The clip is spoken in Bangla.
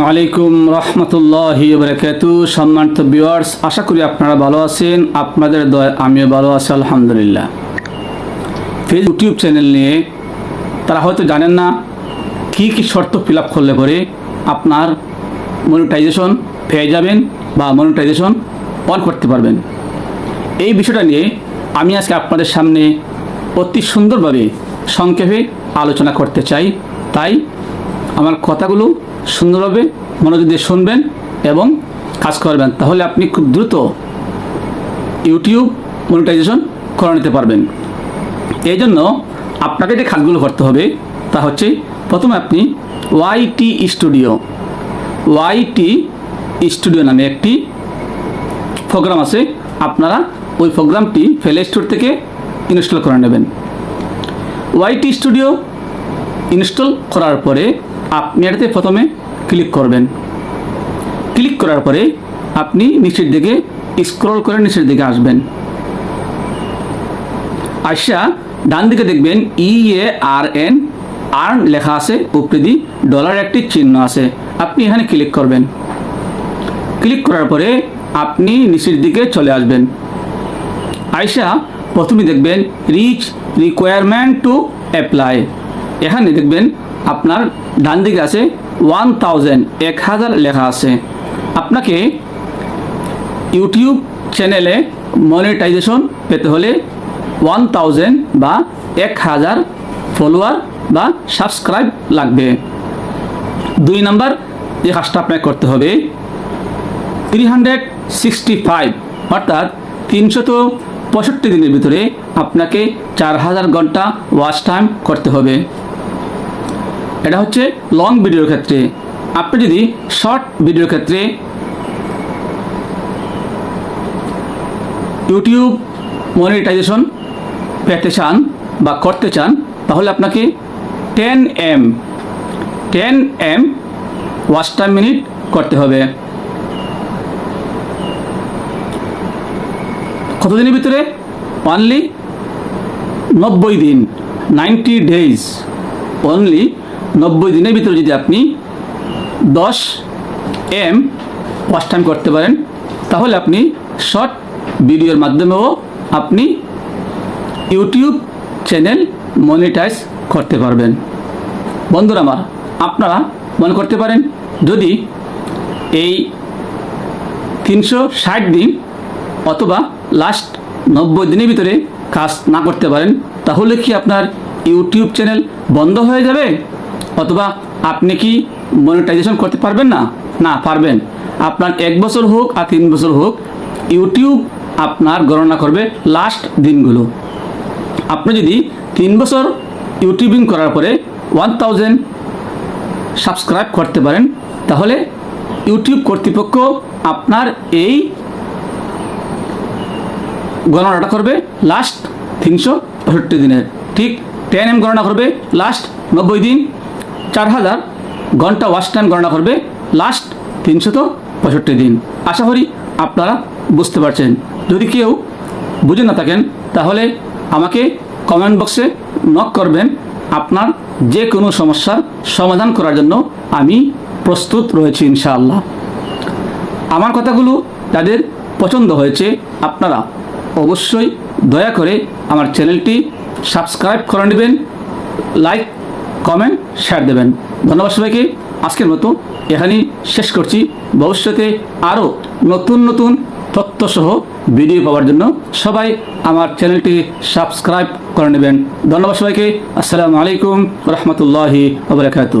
আলাইকুম রহমতুল্লাহি বরকাতু। সম্মানিত ভিউয়ার্স আশা করি আপনারা ভালো আছেন। আপনাদের দয়, আমিও ভালো আছি, আলহামদুলিল্লাহ। ফেস ইউটিউব চ্যানেল নিয়ে তারা হয়তো জানেন না কী কী শর্ত ফিল আপ করলে পরে আপনার মনিটাইজেশন পেয়ে যাবেন বা মনিটাইজেশন অন করতে পারবেন। এই বিষয়টা নিয়ে আমি আজকে আপনাদের সামনে অতি সুন্দরভাবে সংক্ষেপে আলোচনা করতে চাই। তাই আমার কথাগুলো সুন্দরভাবে মনোযোগ দিয়ে শুনবেন এবং কাজ করবেন। তাহলে আপনি খুব দ্রুত ইউটিউব মনিটাইজেশন করে নিতে পারবেন। এই জন্য আপনাকে যে কাজগুলো করতে হবে, তা হচ্ছে প্রথমে আপনি ওয়াইটি স্টুডিও ওয়াইটি স্টুডিও নামে একটি প্রোগ্রাম আছে। আপনারা ওই প্রোগ্রামটি প্লে স্টোর থেকে ইনস্টল করে নেবেন। ওয়াইটি স্টুডিও ইনস্টল করার পরে আপনি এটাতে প্রথমে ক্লিক করবেন। ক্লিক করার পরে আপনি নিচের দিকে স্ক্রল করে নিচের দিকে আসবেন। আইসা ডান দিকে দেখবেন ই এ আর এন আর্ন লেখা আছে উপরে ডলার একটি চিহ্ন আছে। আপনি এখানে ক্লিক করবেন। ক্লিক করার পরে আপনি নিচের দিকে চলে আসবেন। আইসা প্রথমে দেখবেন রিচ রিকোয়ারমেন্ট টু অ্যাপ্লাই এখানে দেখবেন আপনার ডান দিকে আছে ওয়ান থাউজেন্ড এক হাজার লেখা আছে। আপনাকে ইউটিউব চ্যানেলে মনিটাইজেশন পেতে হলে ওয়ান থাউজেন্ড বা এক হাজার ফলোয়ার বা সাবস্ক্রাইব লাগবে। দুই নাম্বার, যে কাজটা আপনাকে করতে হবে থ্রি হান্ড্রেড সিক্সটি ফাইভ অর্থাৎ তিনশত পঁয়ষট্টি দিনের ভিতরে আপনাকে চার হাজার ঘণ্টা ওয়াচ টাইম করতে হবে। এটা হচ্ছে লং ভিডিওর ক্ষেত্রে। আপনি যদি শর্ট ভিডিওর ক্ষেত্রে ইউটিউব মনিটাইজেশন পেতে চান বা করতে চান, তাহলে আপনাকে ten M ten M watch time minute করতে হবে। কতদিনের ভিতরে? অনলি নব্বই দিন নাইনটি ডেজ অনলি নব্বই দিনের ভিতরে যদি আপনি দশ এম ওয়াচ টাইম করতে পারেন, তাহলে আপনি শর্ট ভিডিওর মাধ্যমেও আপনি ইউটিউব চ্যানেল মনিটাইজ করতে পারবেন। বন্ধুরা আমার, আপনারা মনে করতে পারেন, যদি এই তিনশো ষাট দিন অথবা লাস্ট নব্বই দিনের ভিতরে কাজ না করতে পারেন, তাহলে কি আপনার ইউটিউব চ্যানেল বন্ধ হয়ে যাবে? অথবা আপনি কি মনিটাইজেশন করতে পারবেন না? না, পারবেন। আপনার এক বছর হোক আর তিন বছর হোক ইউটিউব আপনার গণনা করবে লাস্ট দিনগুলো। আপনি যদি তিন বছর ইউটিউবিং করার পরে ওয়ান থাউজেন্ড সাবস্ক্রাইব করতে পারেন, তাহলে ইউটিউব কর্তৃপক্ষ আপনার এই গণনাটা করবে লাস্ট তিনশো পঁয়ষট্টি দিনের। ঠিক টেন এম গণনা করবে লাস্ট নব্বই দিন। চার হাজার ঘণ্টা ওয়াচ টাইম গণনা করবে। লাস্ট তিনশত পঁয়ষট্টি দিন। আশা করি আপনারা বুঝতে পারছেন। যদি কেউ বুঝে না থাকেন, তাহলে আমাকে কমেন্ট বক্সে নক করবেন। আপনার যে কোনো সমস্যার সমাধান করার জন্য আমি প্রস্তুত রয়েছি ইনশাআল্লাহ। আমার কথাগুলো যাদের পছন্দ হয়েছে, আপনারা অবশ্যই দয়া করে আমার চ্যানেলটি সাবস্ক্রাইব করে নেবেন। লাইক কমেন্ট শেয়ার দেবেন। ধন্যবাদ সবাইকে। আজকের মতো এখানেই শেষ করছি। ভবিষ্যতে আরও নতুন নতুন তথ্যসহ ভিডিও পাওয়ার জন্য সবাই আমার চ্যানেলটি সাবস্ক্রাইব করে নেবেন। ধন্যবাদ সবাইকে। আসসালামু আলাইকুম রহমতুল্লাহি ওবরাকাতু